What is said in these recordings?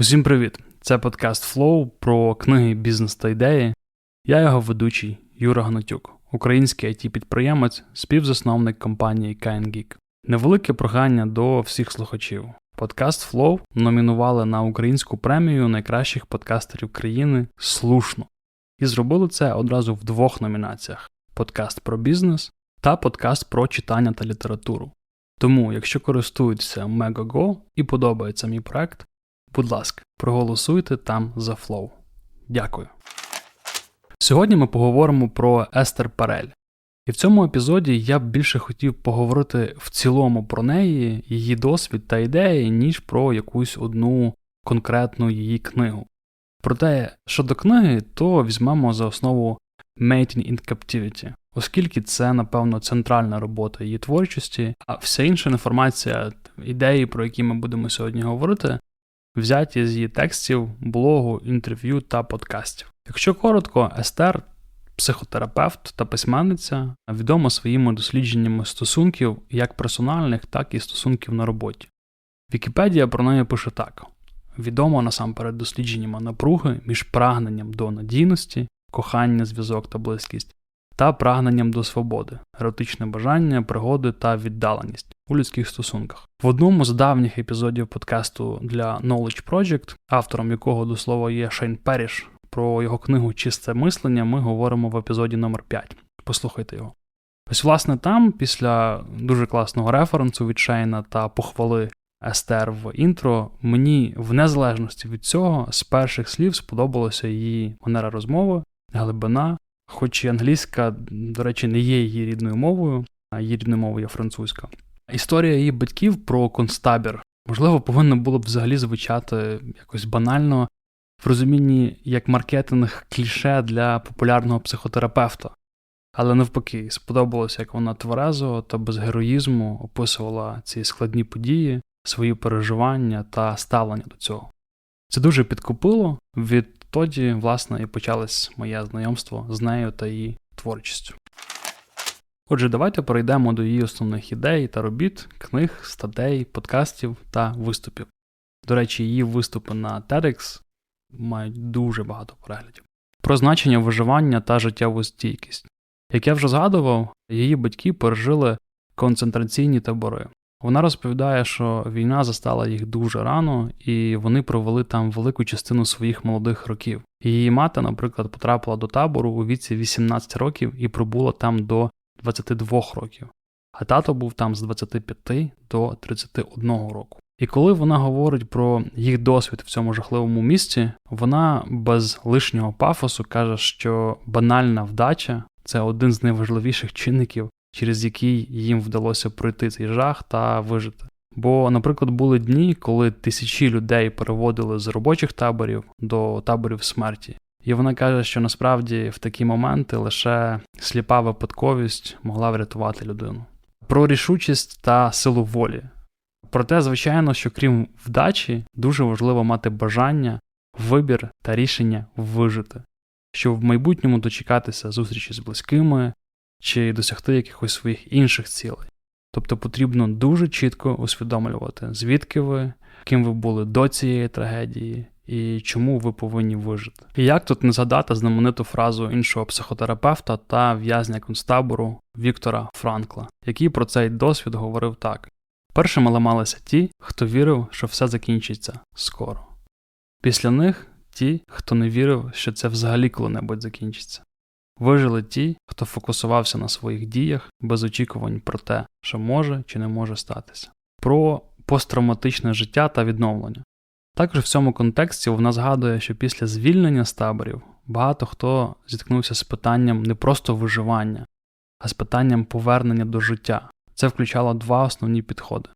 Усім привіт! Це подкаст Flow про книги, бізнес та ідеї. Я його ведучий Юра Гнатюк, український it підприємець співзасновник компанії KineGeek. Невелике прохання до всіх слухачів. Подкаст Flow номінували на українську премію найкращих подкастерів країни слушно. І зробили це одразу в двох номінаціях: подкаст про бізнес та подкаст про читання та літературу. Тому, якщо користуєтеся Megago і подобається мій проект, будь ласка, проголосуйте там за Flow. Дякую. Сьогодні ми поговоримо про Естер Парель. І в цьому епізоді я б більше хотів поговорити в цілому про неї, її досвід та ідеї, ніж про якусь одну конкретну її книгу. Проте, щодо книги, то візьмемо за основу Mating in Captivity, оскільки це, напевно, центральна робота її творчості, а вся інша інформація, ідеї, про які ми будемо сьогодні говорити, взяті з її текстів, блогу, інтерв'ю та подкастів. Якщо коротко, Естер психотерапевт та письменниця, відома своїми дослідженнями стосунків як персональних, так і стосунків на роботі. Вікіпедія про неї пише так: відомо насамперед дослідженнями напруги між прагненням до надійності, кохання, зв'язок та близькість, та прагненням до свободи, еротичне бажання, пригоди та віддаленість у людських стосунках. В одному з давніх епізодів подкасту для Knowledge Project, автором якого до слова є Шейн Періш, про його книгу Чисте мислення ми говоримо в епізоді номер 5 Послухайте його. Ось, власне, там, після дуже класного референсу від Шейна та похвали Естер в інтро, мені в незалежності від цього з перших слів сподобалася її манера розмови, глибина, хоч і англійська, до речі, не є її рідною мовою, а її рідною мовою є французька. Історія її батьків про концтабір, можливо, повинна було б взагалі звучати якось банально в розумінні як маркетинг кліше для популярного психотерапевта. Але навпаки, сподобалося, як вона тверезо та без героїзму описувала ці складні події, свої переживання та ставлення до цього. Це дуже підкупило, відтоді, власне, і почалось моє знайомство з нею та її творчістю. Отже, давайте перейдемо до її основних ідей та робіт, книг, статей, подкастів та виступів. До речі, її виступи на TEDx мають дуже багато переглядів. Про значення виживання та життєву стійкість. Як я вже згадував, її батьки пережили концентраційні табори. Вона розповідає, що війна застала їх дуже рано, і вони провели там велику частину своїх молодих років. Її мати, наприклад, потрапила до табору у віці 18 років і пробула там до 22 років, а тато був там з 25 до 31 року. І коли вона говорить про їх досвід в цьому жахливому місці, вона без лишнього пафосу каже, що банальна вдача це один з найважливіших чинників, через який їм вдалося пройти цей жах та вижити. Бо, наприклад, були дні, коли тисячі людей переводили з робочих таборів до таборів смерті. І вона каже, що насправді в такі моменти лише сліпа випадковість могла врятувати людину. Про рішучість та силу волі. Проте, звичайно, що крім вдачі, дуже важливо мати бажання, вибір та рішення вижити, щоб в майбутньому дочекатися зустрічі з близькими чи досягти якихось своїх інших цілей. Тобто потрібно дуже чітко усвідомлювати, звідки ви, ким ви були до цієї трагедії і чому ви повинні вижити. І як тут не згадати знамениту фразу іншого психотерапевта та в'язня концтабору Віктора Франкла, який про цей досвід говорив так: першими ламалися ті, хто вірив, що все закінчиться скоро. Після них ті, хто не вірив, що це взагалі коли-небудь закінчиться. Вижили ті, хто фокусувався на своїх діях без очікувань про те, що може чи не може статися, про посттравматичне життя та відновлення. Також в цьому контексті вона згадує, що після звільнення з таборів багато хто зіткнувся з питанням не просто виживання, а з питанням повернення до життя. Це включало два основні підходи.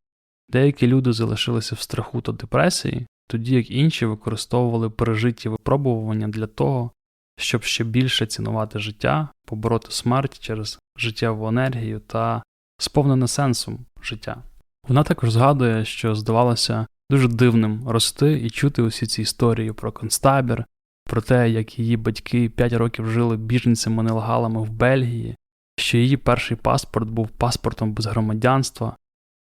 Деякі люди залишилися в страху та депресії, тоді як інші використовували пережиті випробування для того, щоб ще більше цінувати життя, побороти смерть через життєву енергію та сповнене сенсом життя. Вона також згадує, що здавалося дуже дивним рости і чути усі ці історії про концтабір, про те, як її батьки 5 років жили біженцями-нелегалами в Бельгії, що її перший паспорт був паспортом без громадянства,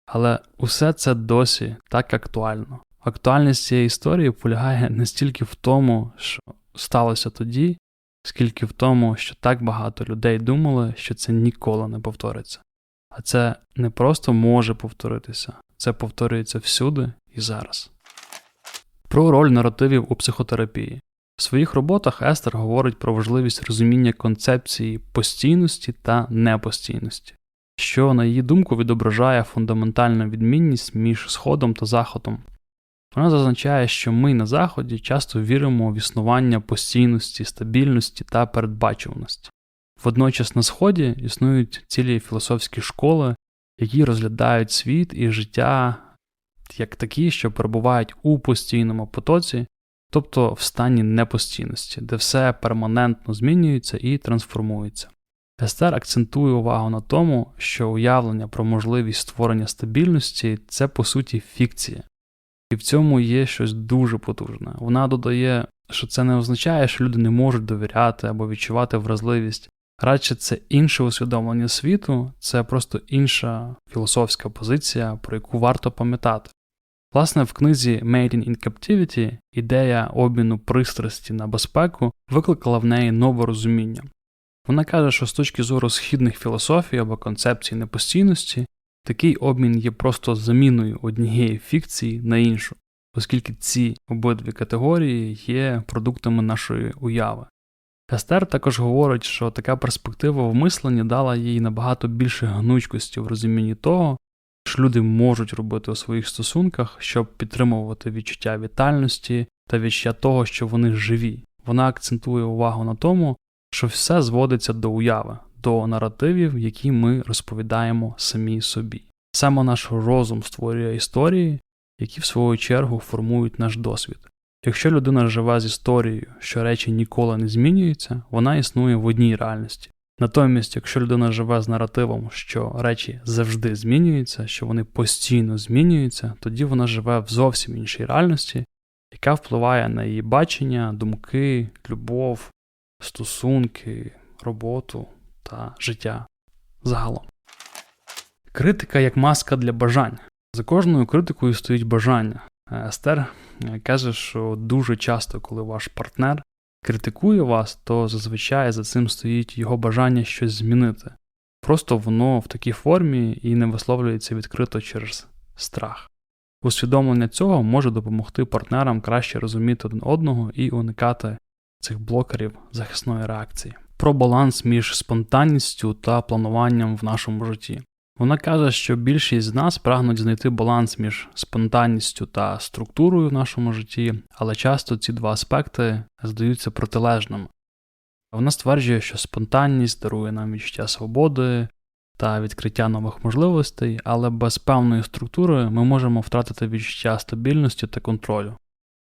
але усе це досі так актуально, Актуальність цієї історії полягає не стільки в тому, що сталося тоді, скільки в тому, що так багато людей думали, що це ніколи не повториться. А це не просто може повторитися, це повторюється всюди і зараз. Про роль наративів у психотерапії. В своїх роботах Естер говорить про важливість розуміння концепції постійності та непостійності, що, на її думку, відображає фундаментальну відмінність між Сходом та Заходом. Вона зазначає, що ми на Заході часто віримо в існування постійності, стабільності та передбачуваності. Водночас на Сході існують цілі філософські школи, які розглядають світ і життя як такі, що перебувають у постійному потоці, тобто в стані непостійності, де все перманентно змінюється і трансформується. Естер акцентує увагу на тому, що уявлення про можливість створення стабільності це по суті фікція. І в цьому є щось дуже потужне. Вона додає, що це не означає, що люди не можуть довіряти або відчувати вразливість. Радше це інше усвідомлення світу, це просто інша філософська позиція, про яку варто пам'ятати. Власне, в книзі Made in Captivity ідея обміну пристрасті на безпеку викликала в неї нове розуміння. Вона каже, що з точки зору східних філософій або концепцій непостійності, такий обмін є просто заміною однієї фікції на іншу, оскільки ці обидві категорії є продуктами нашої уяви. Естер також говорить, що така перспектива в мисленні дала їй набагато більше гнучкості в розумінні того, люди можуть робити у своїх стосунках, щоб підтримувати відчуття вітальності та відчуття того, що вони живі. Вона акцентує увагу на тому, що все зводиться до уяви, до наративів, які ми розповідаємо самі собі. Саме наш розум створює історії, які в свою чергу формують наш досвід. Якщо людина живе з історією, що речі ніколи не змінюються, вона існує в одній реальності. Натомість, якщо людина живе з наративом, що речі завжди змінюються, що вони постійно змінюються, тоді вона живе в зовсім іншій реальності, яка впливає на її бачення, думки, любов, стосунки, роботу та життя загалом. Критика як маска для бажань. За кожною критикою стоїть бажання. Естер каже, що дуже часто, коли ваш партнер критикує вас, то зазвичай за цим стоїть його бажання щось змінити. Просто воно в такій формі і не висловлюється відкрито через страх. Усвідомлення цього може допомогти партнерам краще розуміти один одного і уникати цих блокерів захисної реакції. Про баланс між спонтанністю та плануванням в нашому житті. Вона каже, що більшість з нас прагнуть знайти баланс між спонтанністю та структурою в нашому житті, але часто ці два аспекти здаються протилежними. Вона стверджує, що спонтанність дарує нам відчуття свободи та відкриття нових можливостей, але без певної структури ми можемо втратити відчуття стабільності та контролю.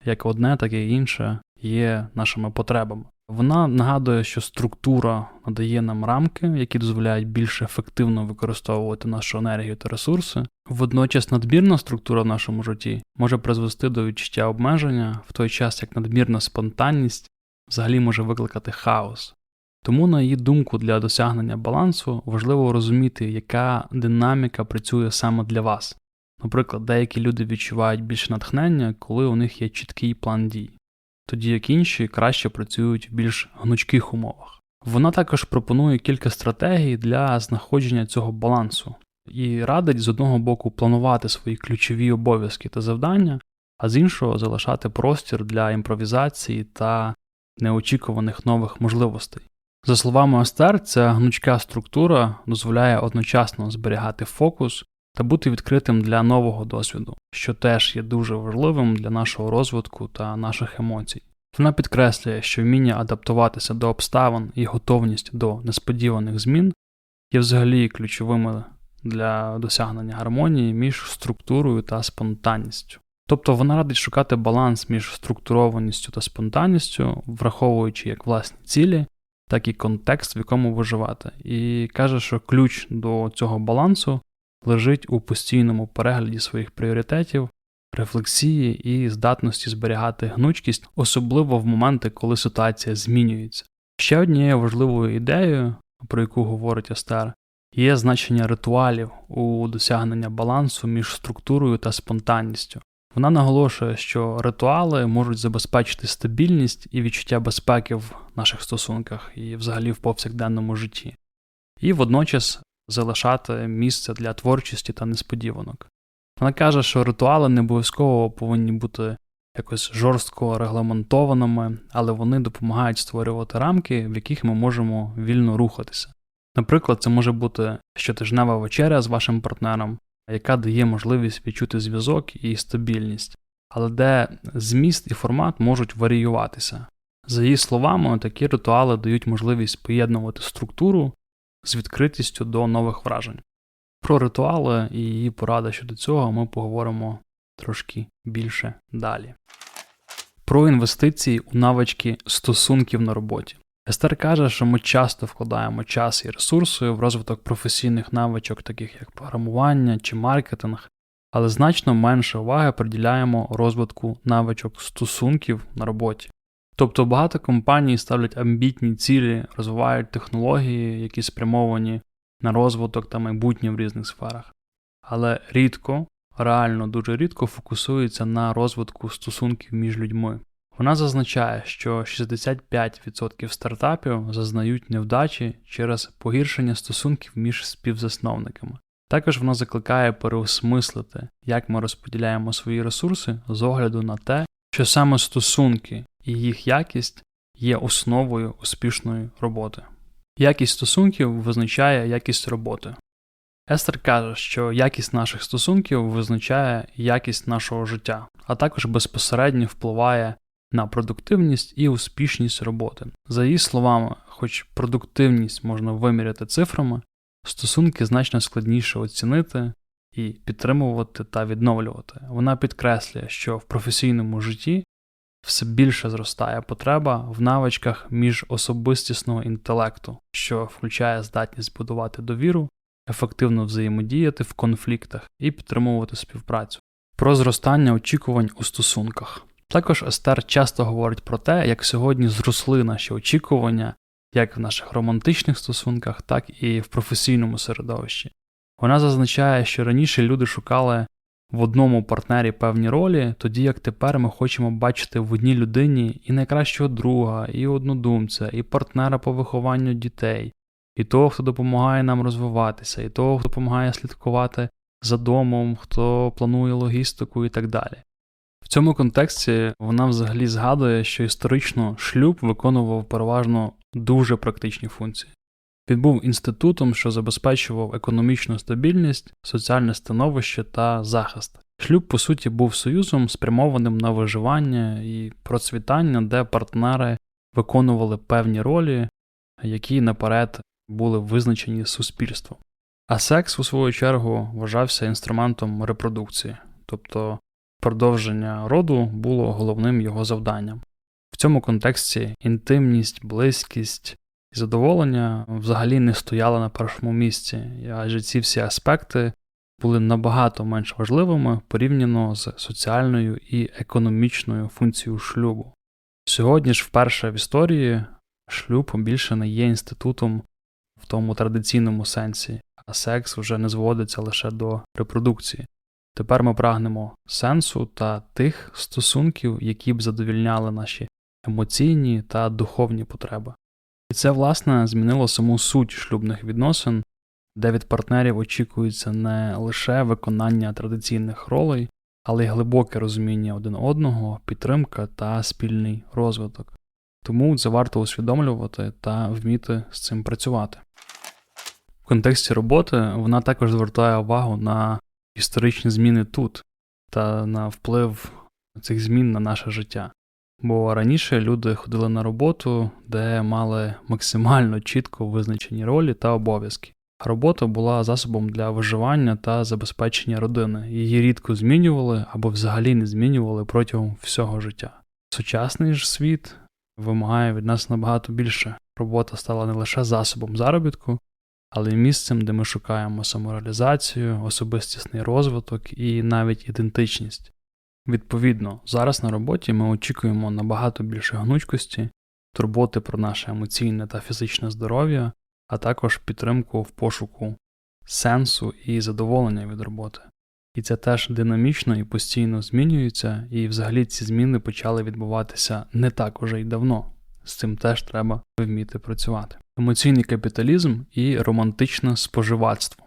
Як одне, так і інше є нашими потребами. Вона нагадує, що структура надає нам рамки, які дозволяють більш ефективно використовувати нашу енергію та ресурси. Водночас надмірна структура в нашому житті може призвести до відчуття обмеження, в той час як надмірна спонтанність взагалі може викликати хаос. Тому, на її думку, для досягнення балансу важливо розуміти, яка динаміка працює саме для вас. Наприклад, деякі люди відчувають більше натхнення, коли у них є чіткий план дій тоді як інші краще працюють в більш гнучких умовах. Вона також пропонує кілька стратегій для знаходження цього балансу і радить з одного боку планувати свої ключові обов'язки та завдання, а з іншого залишати простір для імпровізації та неочікуваних нових можливостей. За словами Остер, ця гнучка структура дозволяє одночасно зберігати фокус та бути відкритим для нового досвіду, що теж є дуже важливим для нашого розвитку та наших емоцій. Вона підкреслює, що вміння адаптуватися до обставин і готовність до несподіваних змін є взагалі ключовими для досягнення гармонії між структурою та спонтанністю. Тобто вона радить шукати баланс між структурованістю та спонтанністю, враховуючи як власні цілі, так і контекст, в якому виживати, і каже, що ключ до цього балансу лежить у постійному перегляді своїх пріоритетів, рефлексії і здатності зберігати гнучкість, особливо в моменти, коли ситуація змінюється. Ще однією важливою ідеєю, про яку говорить Астер, є значення ритуалів у досягнення балансу між структурою та спонтанністю. Вона наголошує, що ритуали можуть забезпечити стабільність і відчуття безпеки в наших стосунках і взагалі в повсякденному житті, і водночас залишати місце для творчості та несподіванок. Вона каже, що ритуали не обов'язково повинні бути якось жорстко регламентованими, але вони допомагають створювати рамки, в яких ми можемо вільно рухатися. Наприклад, це може бути щотижнева вечеря з вашим партнером, яка дає можливість відчути зв'язок і стабільність, але де зміст і формат можуть варіюватися. За її словами, такі ритуали дають можливість поєднувати структуру з відкритістю до нових вражень. Про ритуали і її поради щодо цього ми поговоримо трошки більше далі. Про інвестиції у навички стосунків на роботі. Естер каже, що ми часто вкладаємо час і ресурси в розвиток професійних навичок, таких як програмування чи маркетинг, але значно менше уваги приділяємо розвитку навичок стосунків на роботі. Тобто багато компаній ставлять амбітні цілі, розвивають технології, які спрямовані на розвиток та майбутнє в різних сферах, але рідко, реально дуже рідко фокусуються на розвитку стосунків між людьми. Вона зазначає, що 65% стартапів зазнають невдачі через погіршення стосунків між співзасновниками. Також вона закликає переосмислити, як ми розподіляємо свої ресурси з огляду на те, що саме стосунки і їх якість є основою успішної роботи. Якість стосунків визначає якість роботи. Естер каже, що якість наших стосунків визначає якість нашого життя, а також безпосередньо впливає на продуктивність і успішність роботи. За її словами, хоч продуктивність можна виміряти цифрами, стосунки значно складніше оцінити і підтримувати та відновлювати. Вона підкреслює, що в професійному житті все більше зростає потреба в навичках міжособистісного інтелекту, що включає здатність будувати довіру, ефективно взаємодіяти в конфліктах і підтримувати співпрацю. Про зростання очікувань у стосунках. Також Естер часто говорить про те, як сьогодні зросли наші очікування як в наших романтичних стосунках, так і в професійному середовищі. Вона зазначає, що раніше люди шукали в одному партнері певні ролі, тоді як тепер ми хочемо бачити в одній людині і найкращого друга, і однодумця, і партнера по вихованню дітей, і того, хто допомагає нам розвиватися, і того, хто допомагає слідкувати за домом, хто планує логістику і так далі. В цьому контексті вона взагалі згадує, що історично шлюб виконував переважно дуже практичні функції. Він був інститутом, що забезпечував економічну стабільність, соціальне становище та захист. Шлюб, по суті, був союзом, спрямованим на виживання і процвітання, де партнери виконували певні ролі, які наперед були визначені суспільством. А секс, у свою чергу, вважався інструментом репродукції, тобто продовження роду було головним його завданням. В цьому контексті інтимність, близькість і задоволення взагалі не стояли на першому місці, адже ці всі аспекти були набагато менш важливими порівняно з соціальною і економічною функцією шлюбу. Сьогодні ж, вперше в історії, шлюб більше не є інститутом в тому традиційному сенсі, а секс вже не зводиться лише до репродукції. Тепер ми прагнемо сенсу та тих стосунків, які б задовільняли наші емоційні та духовні потреби. І це, власне, змінило саму суть шлюбних відносин, де від партнерів очікується не лише виконання традиційних ролей, але й глибоке розуміння один одного, підтримка та спільний розвиток. Тому це варто усвідомлювати та вміти з цим працювати. В контексті роботи вона також звертає увагу на історичні зміни тут та на вплив цих змін на наше життя. Бо раніше люди ходили на роботу, де мали максимально чітко визначені ролі та обов'язки. Робота була засобом для виживання та забезпечення родини. Її рідко змінювали або взагалі не змінювали протягом всього життя. Сучасний ж світ вимагає від нас набагато більше. Робота стала не лише засобом заробітку, але й місцем, де ми шукаємо самореалізацію, особистісний розвиток і навіть ідентичність. Відповідно, зараз на роботі ми очікуємо набагато більше гнучкості, турботи про наше емоційне та фізичне здоров'я, а також підтримку в пошуку сенсу і задоволення від роботи. І це теж динамічно і постійно змінюється, і взагалі ці зміни почали відбуватися не так уже й давно. З цим теж треба вміти працювати. Емоційний капіталізм і романтичне споживацтво.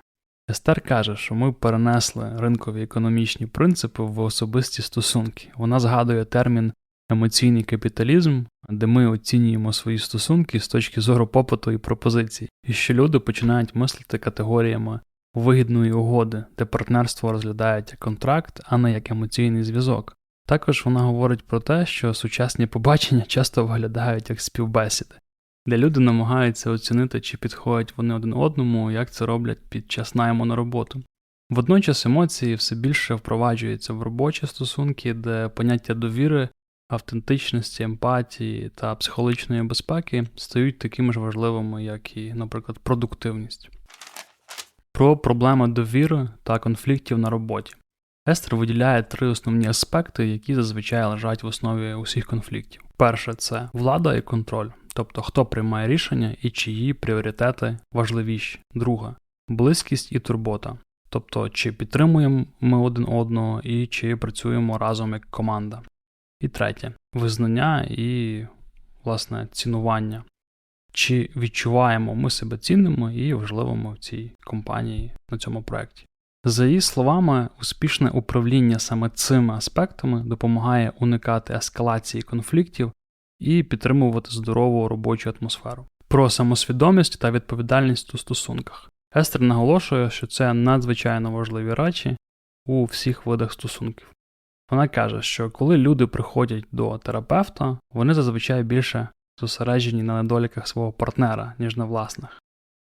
Естер каже, що ми перенесли ринкові економічні принципи в особисті стосунки. Вона згадує термін емоційний капіталізм, де ми оцінюємо свої стосунки з точки зору попиту і пропозицій, і що люди починають мислити категоріями вигідної угоди, де партнерство розглядають як контракт, а не як емоційний зв'язок. Також вона говорить про те, що сучасні побачення часто виглядають як співбесіди, де люди намагаються оцінити, чи підходять вони один одному, як це роблять під час найму на роботу. Водночас емоції все більше впроваджуються в робочі стосунки, де поняття довіри, автентичності, емпатії та психологічної безпеки стають такими ж важливими, як і, наприклад, продуктивність. Про проблеми довіри та конфліктів на роботі. Естер виділяє три основні аспекти, які зазвичай лежать в основі усіх конфліктів. Перше це влада і контроль, тобто хто приймає рішення і чиї пріоритети важливіші. Друге близькість і турбота, тобто чи підтримуємо ми один одного і чи працюємо разом як команда. І третє визнання і, власне, цінування. Чи відчуваємо ми себе цінними і важливими в цій компанії на цьому проєкті. За її словами, успішне управління саме цими аспектами допомагає уникати ескалації конфліктів і підтримувати здорову робочу атмосферу. Про самосвідомість та відповідальність у стосунках. Естер наголошує, що це надзвичайно важливі речі у всіх видах стосунків. Вона каже, що коли люди приходять до терапевта, вони зазвичай більше зосереджені на недоліках свого партнера, ніж на власних.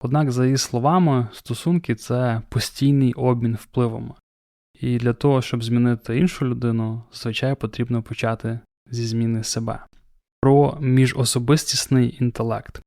Однак, за її словами, стосунки це постійний обмін впливами. І для того, щоб змінити іншу людину, зазвичай потрібно почати зі зміни себе. Про міжособистісний інтелект.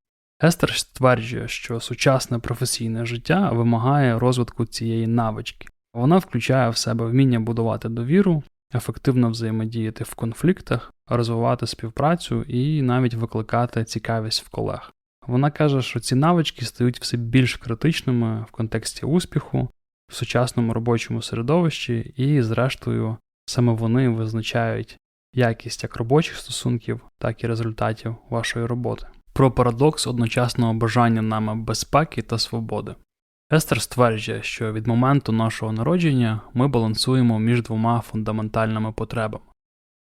Естер стверджує, що сучасне професійне життя вимагає розвитку цієї навички. Вона включає в себе вміння будувати довіру, ефективно взаємодіяти в конфліктах, розвивати співпрацю і навіть викликати цікавість в колег. Вона каже, що ці навички стають все більш критичними в контексті успіху в сучасному робочому середовищі, і, зрештою, саме вони визначають якість як робочих стосунків, так і результатів вашої роботи. Про парадокс одночасного бажання нами безпеки та свободи. Естер стверджує, що від моменту нашого народження ми балансуємо між двома фундаментальними потребами.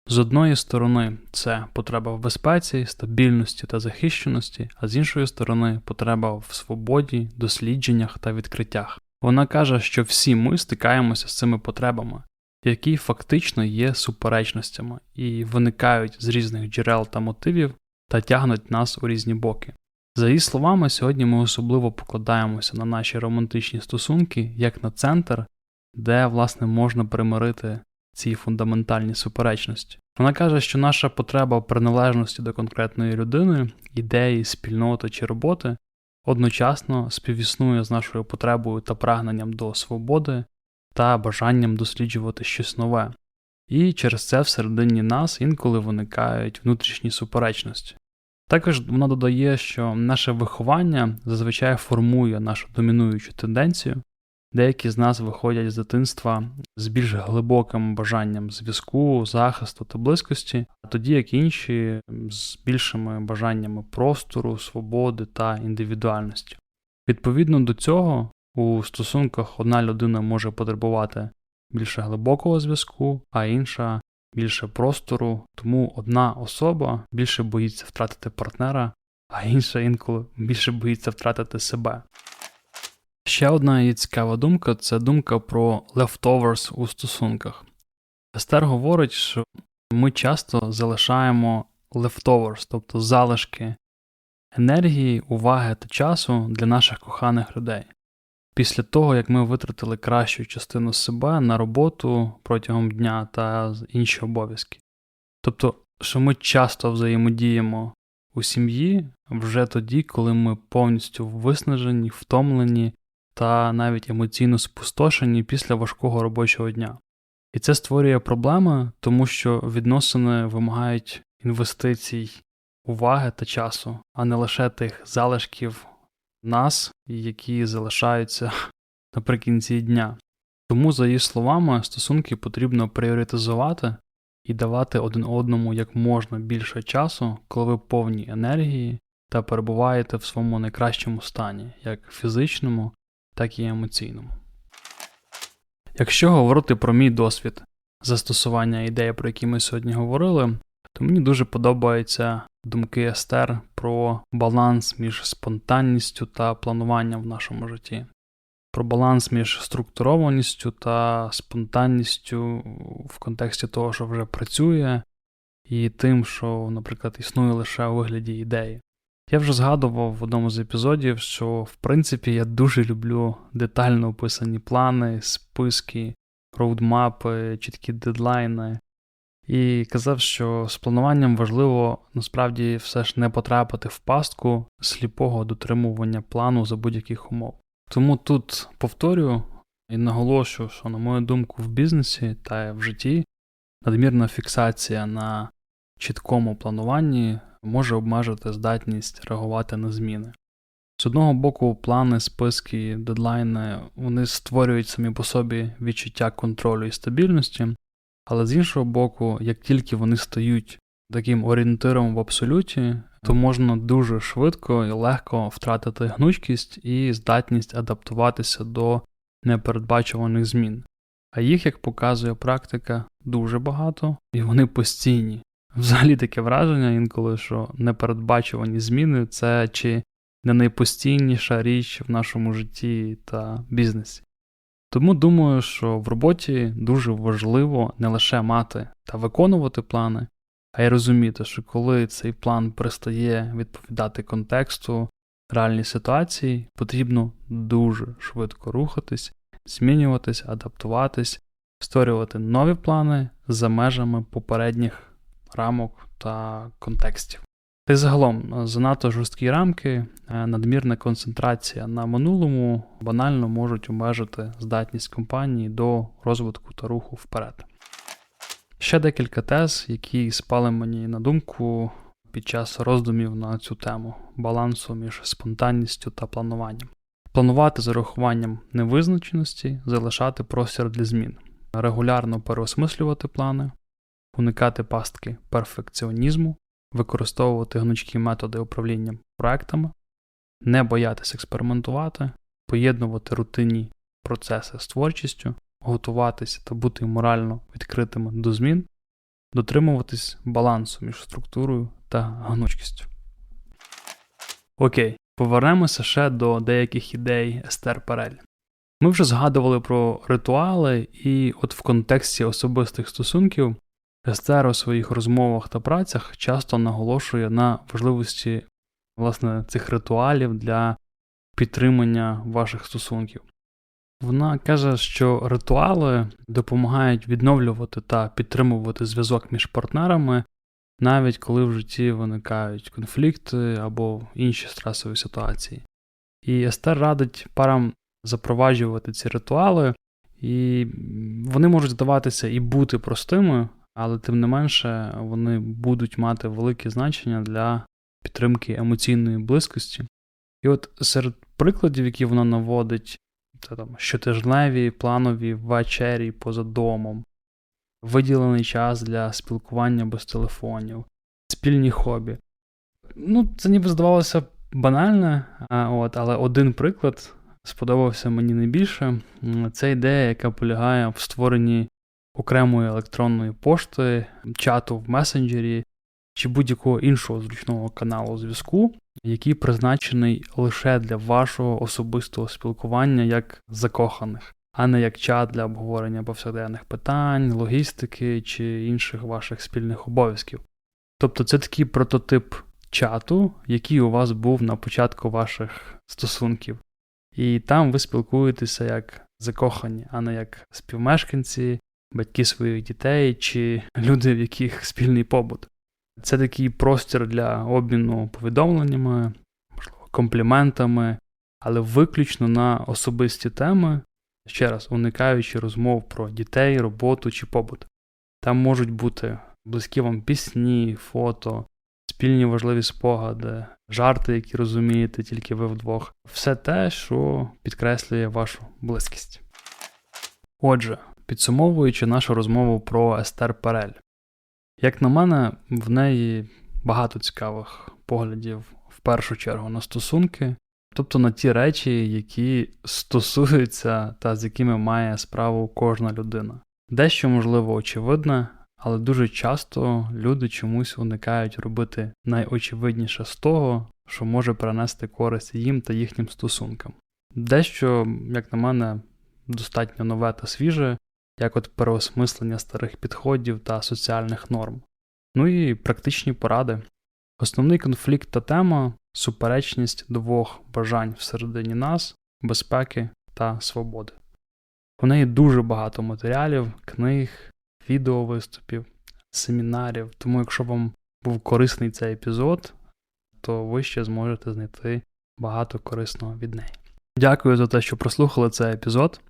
З одної сторони, це потреба в безпеці, стабільності та захищеності, а з іншої сторони, потреба в свободі, дослідженнях та відкриттях. Вона каже, що всі ми стикаємося з цими потребами, які фактично є суперечностями і виникають з різних джерел та мотивів та тягнуть нас у різні боки. За її словами, сьогодні ми особливо покладаємося на наші романтичні стосунки як на центр, де власне можна примирити ці фундаментальні суперечності. Вона каже, що наша потреба приналежності до конкретної людини, ідеї, спільноти чи роботи одночасно співіснує з нашою потребою та прагненням до свободи та бажанням досліджувати щось нове. І через це всередині нас інколи виникають внутрішні суперечності. Також вона додає, що наше виховання зазвичай формує нашу домінуючу тенденцію, Деякі з нас виходять з дитинства з більш глибоким бажанням зв'язку, захисту та близькості, а тоді як інші з більшими бажаннями простору, свободи та індивідуальності. Відповідно до цього, у стосунках одна людина може потребувати більше глибокого зв'язку, а інша більше простору, тому одна особа більше боїться втратити партнера, а інша інколи більше боїться втратити себе. Ще одна її цікава думка це думка про leftovers у стосунках. Естер говорить, що ми часто залишаємо leftovers, тобто залишки енергії, уваги та часу для наших коханих людей. Після того, як ми витратили кращу частину себе на роботу протягом дня та інші обов'язки. Тобто, що ми часто взаємодіємо у сім'ї вже тоді, коли ми повністю виснажені, втомлені та навіть емоційно спустошені після важкого робочого дня. І це створює проблеми, тому що відносини вимагають інвестицій, уваги та часу, а не лише тих залишків нас, які залишаються наприкінці дня. Тому, за її словами, стосунки потрібно пріоритизувати і давати один одному як можна більше часу, коли ви повні енергії та перебуваєте в своєму найкращому стані, як фізичному, так і емоційному. Якщо говорити про мій досвід застосування ідеї, про які ми сьогодні говорили, то мені дуже подобаються думки Естер про баланс між спонтанністю та плануванням в нашому житті, про баланс між структурованістю та спонтанністю в контексті того, що вже працює, і тим, що, наприклад, існує лише у вигляді ідеї. Я вже згадував в одному з епізодів, що в принципі я дуже люблю детально описані плани, списки, роудмапи, чіткі дедлайни. І казав, що з плануванням важливо насправді все ж не потрапити в пастку сліпого дотримування плану за будь-яких умов. Тому тут повторюю і наголошую, що, на мою думку, в бізнесі та в житті надмірна фіксація на чіткому плануванні може обмежити здатність реагувати на зміни. З одного боку, плани, списки, дедлайни вони створюють самі по собі відчуття контролю і стабільності, але з іншого боку, як тільки вони стають таким орієнтиром в абсолюті, то можна дуже швидко і легко втратити гнучкість і здатність адаптуватися до непередбачуваних змін. А їх, як показує практика, дуже багато і вони постійні. Взагалі таке враження інколи, що непередбачувані зміни це чи не найпостійніша річ в нашому житті та бізнесі. Тому думаю, що в роботі дуже важливо не лише мати та виконувати плани, а й розуміти, що коли цей план перестає відповідати контексту реальній ситуації, потрібно дуже швидко рухатись, змінюватись, адаптуватись, створювати нові плани за межами попередніх рамок та контекстів. Та й загалом занадто жорсткі рамки, е, надмірна концентрація на минулому банально можуть обмежити здатність компанії до розвитку та руху вперед. Ще декілька тез, які спали мені на думку під час роздумів на цю тему балансу між спонтанністю та плануванням. Планувати з урахуванням невизначеності, залишати простір для змін, регулярно переосмислювати плани, уникати пастки перфекціонізму, використовувати гнучкі методи управління проектами, не боятися експериментувати, поєднувати рутинні процеси з творчістю, готуватися та бути морально відкритими до змін, дотримуватись балансу між структурою та гнучкістю. Окей, повернемося ще до деяких ідей Естер Перель. Ми вже згадували про ритуали, і от в контексті особистих стосунків Естер у своїх розмовах та працях часто наголошує на важливості власне, цих ритуалів для підтримання ваших стосунків. Вона каже, що ритуали допомагають відновлювати та підтримувати зв'язок між партнерами, навіть коли в житті виникають конфлікти або інші стресові ситуації. І Естер радить парам запроваджувати ці ритуали, і вони можуть здаватися і бути простими, але тим не менше вони будуть мати велике значення для підтримки емоційної близькості. І от серед прикладів, які вона наводить, це там щотижневі планові вечері поза домом, виділений час для спілкування без телефонів, спільні хобі. Ну, це ніби здавалося банальне, от, але один приклад сподобався мені найбільше. Це ідея, яка полягає в створенні окремої електронної пошти, чату в месенджері чи будь-якого іншого зручного каналу зв'язку, який призначений лише для вашого особистого спілкування як закоханих, а не як чат для обговорення повсякденних питань, логістики чи інших ваших спільних обов'язків. Тобто це такий прототип чату, який у вас був на початку ваших стосунків. І там ви спілкуєтеся як закохані, а не як співмешканці, батьки своїх дітей чи люди, в яких спільний побут. Це такий простір для обміну повідомленнями, можливо, компліментами, але виключно на особисті теми, ще раз уникаючи розмов про дітей, роботу чи побут. Там можуть бути близькі вам пісні, фото, спільні важливі спогади, жарти, які розумієте тільки ви вдвох. Все те, що підкреслює вашу близькість. Отже, підсумовуючи нашу розмову про Естер Перель, як на мене, в неї багато цікавих поглядів в першу чергу на стосунки, тобто на ті речі, які стосуються та з якими має справу кожна людина. Дещо, можливо, очевидне, але дуже часто люди чомусь уникають робити найочевидніше з того, що може принести користь їм та їхнім стосункам. Дещо, як на мене, достатньо нове та свіже, як от переосмислення старих підходів та соціальних норм. Ну і практичні поради. Основний конфлікт та тема суперечність двох бажань всередині нас, безпеки та свободи. У неї дуже багато матеріалів, книг, відеовиступів, семінарів, тому якщо вам був корисний цей епізод, то ви ще зможете знайти багато корисного від неї. Дякую за те, що прослухали цей епізод.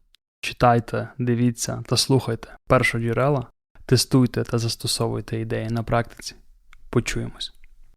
Читайте, дивіться та слухайте першоджерела, тестуйте та застосовуйте ідеї на практиці. Почуємось.